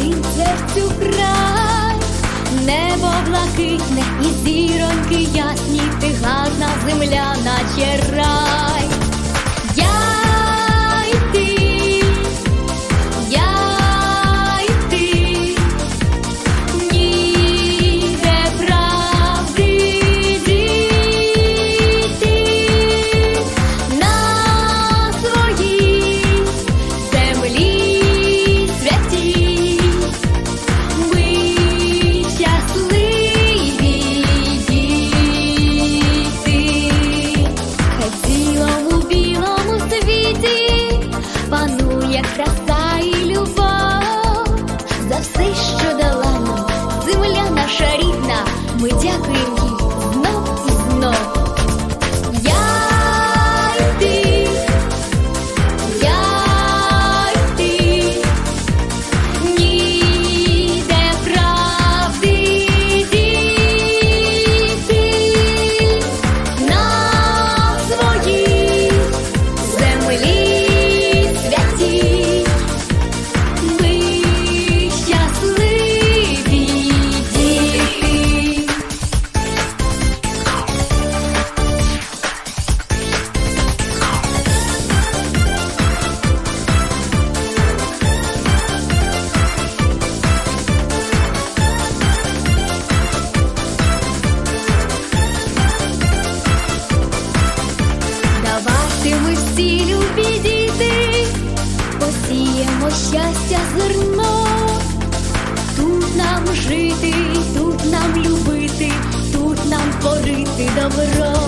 сонце в цю край, небо блакитне і зіроньки ясні, ти гарна земля, наче рай. Панує краса і любов. За все, що дала нам земля наша рідна, ми дякуємо щастя зерно. Тут нам жити, тут нам любити, тут нам творити добро.